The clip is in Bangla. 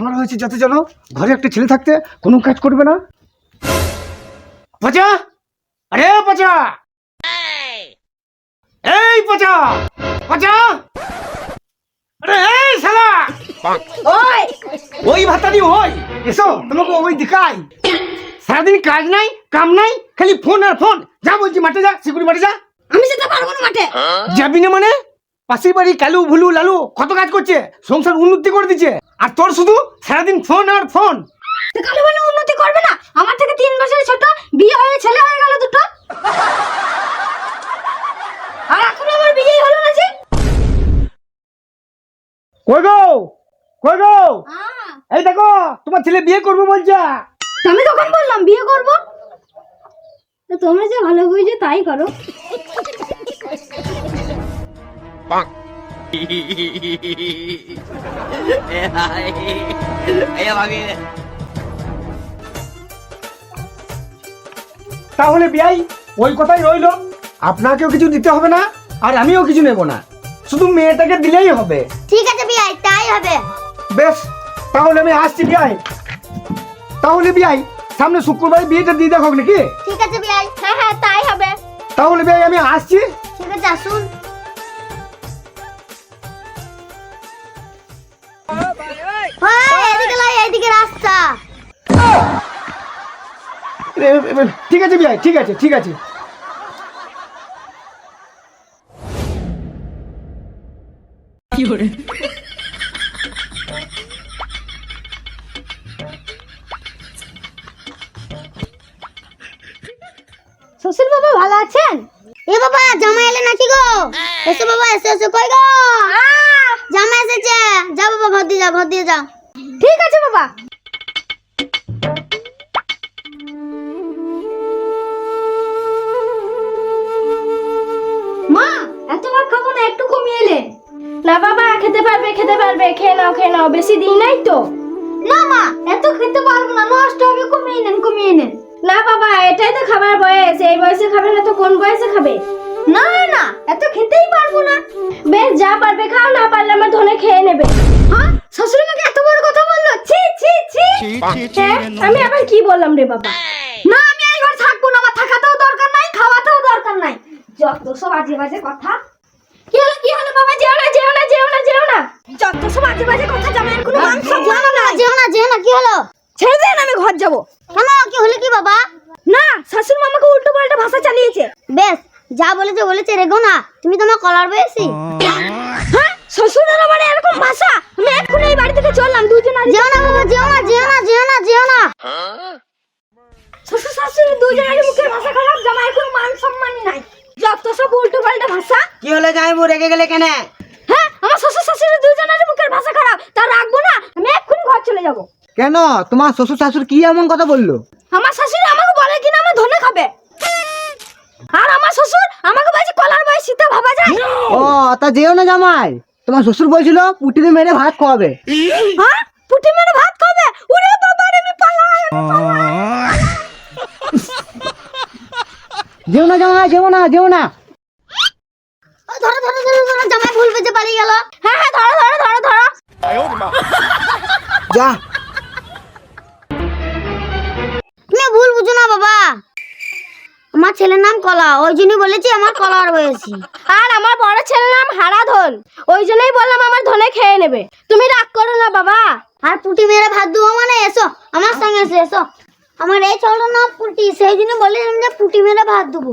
আমার হয়েছে যাতে জানো ঘরে একটা ছেলে থাকতে কোনো কাজ করবে না। পচা? আরে পচা! এই পচা! পচা! আরে এই শালা! ওই! ওই ভাতারি ওই! এসো তোমাকে ওই দেখাই। সারাদিন কাজ নাই কাম নাই খালি ফোন আর ফোন। যা বলছি মাঠে যা সিকুড়ি মাঠে যা। আমি যেতে পারব না মাঠে। যাবি না মানে? পাশের বাড়ি কালু ভুলু লালু কত কাজ করছে? সংসার উন্নতি করে দিচ্ছে। আর তোর শুধু সারাদিন ফোন আর ফোন কালো মানে উন্নতি করবে না? আমার থেকে তিন বছরের ছোট বিয়ে হয়ে ছেলে হয়ে গেল দুটো। আর এখন আমার বিয়েই হলো না যে। কই গো? কই গো? এই দেখো তোমার ছেলে বিয়ে করব বলছে। আমি তখন বললাম বিয়ে করব? তো তোমরা যে ভালো বুঝে তাই করো। তাহলে বিয়াই ওই কথাই রইল। আপনাকেও কিছু দিতে হবে না আর আমিও কিছু নেব না। শুধু মেয়েটাকে দিলেই হবে। ঠিক আছে বিয়াই তাই হবে। বেশ তাহলে আমি আসছি বিয়াই। তাহলে বিয়াই সামনে শুক্রবার বিয়েটা দিয়ে দেখো নাকি? ঠিক আছে বিয়াই হ্যাঁ হ্যাঁ তাই হবে। তাহলে বিয়াই আমি আসছি। ঠিক আছে আসুন। ঠিক আছে বিয়াই ঠিক আছে ঠিক আছে। শ্বশুর বাবা ভালো আছেন? এ বাবা জামা এলে নাকি গো? এসো বাবা এসো এসো কই গো? জামা এসেছে। যা বাবা ঘর দিয়ে যা ঘর দিয়ে যা। ঠিক আছে বাবা। না বাবা খেতে পারবে খেতে পারবে। খেয়ে নাও খেয়ে নাও বেশি দিই নাই তো। না মা এত খেতে পারব না নষ্ট হবে কমিয়ে নেন কমিয়ে নেন। না বাবা এটাই তো খাবার বয়স এই বয়সে খাবে না তো কোন বয়সে খাবে? না না এত খেতেই পারব না। বেশ যা পারবে খাও না পারলে আমার ধনে খেয়ে নেবে। হ্যাঁ শাশুড়ি মাকে এত বড় কথা বলল? ছি ছি ছি। হ্যাঁ আমি আবার কি বললাম রে বাবা? না আমি এই ঘর থাকব না আমার থাকাতেও দরকার নাই খাওয়াতেও দরকার নাই। যত সব আজে বাজে কথা কি হলো কি হলো বাবা? যেও না যেও না যেও না যেও না। যত সব আজে বাজে কথা জামাইয়ের কোনো মান সম্মান নাই। যেও না যেও না কি হলো? ছেড়ে দেন আমি ঘর যাব। কেন কি হলো কি বাবা? না শাশুড়ি মামাকে উল্টো পাল্টা ভাষা চালিয়েছে। বেশ যা বলেছে বলেছে রেগো না। তুমি তোমার কলার বয়সী। হ্যাঁ শ্বশুরের মানে এরকম ভাষা আমি এক্ষুনি এই বাড়ি থেকে চললাম দুজন আর যেও না বাবা যেও না যেও না যেও না যেও না শ্বশুর শাশুড়ি দুজনের মুখের ভাষা খারাপ জামাইয়ের কোনো মান সম্মানই নাই যত সব উল্টো পাল্টা ভাষা কি হলো জামাইবু রেগে গেলে কেন? হ্যাঁ আমার শ্বশুর শাশুড়ি দুজনের মুখের ভাষা খারাপ। তা রাখব না আমি এক্ষুনি ঘর চলে যাব। কেন? তোমার শ্বশুর শাশুড়ি কি এমন কথা বলল? আমার শাশুড়ি আমাকে বলে কিনা আমার ধনে খাবে। আর আমার শ্বশুর আমাকে বলছে কলার বয়স সীতা ভাবা যায়। ও তা যেও না জামাই। তোমার শ্বশুর বলছিল পুটিতে মেরে ভাত খাওয়াবে। হ্যাঁ পুটি মেরে ভাত খাবে? ওরে বাবা রে আমি পালাই পালাই। যেও না জামাই যেও না যেও না। ধরো ধরো ধরো ধরো জামাই ভুল বেঁচে পালিয়ে গেল। হ্যাঁ হ্যাঁ ধরো ধরো ধরো ধরো। যা। তুমি ভুল বুঝো না বাবা। আমার ছেলের নাম কলা ওই জন্যই বলেছি আমার কলার বয়সী। আর আমার বড় ছেলের নাম হারাধন ওই জন্যই বললাম আমার ধনে খেয়ে নেবে। তুমি রাগ করো না বাবা। আর পুটি মেরে ভাত দেবো মানে এসো আমার সঙ্গে এসো এসো। আমার এই ছেলেটার নাম পুটি সেই জন্য বলেছিলাম যে পুটি মেরে ভাত দেবো।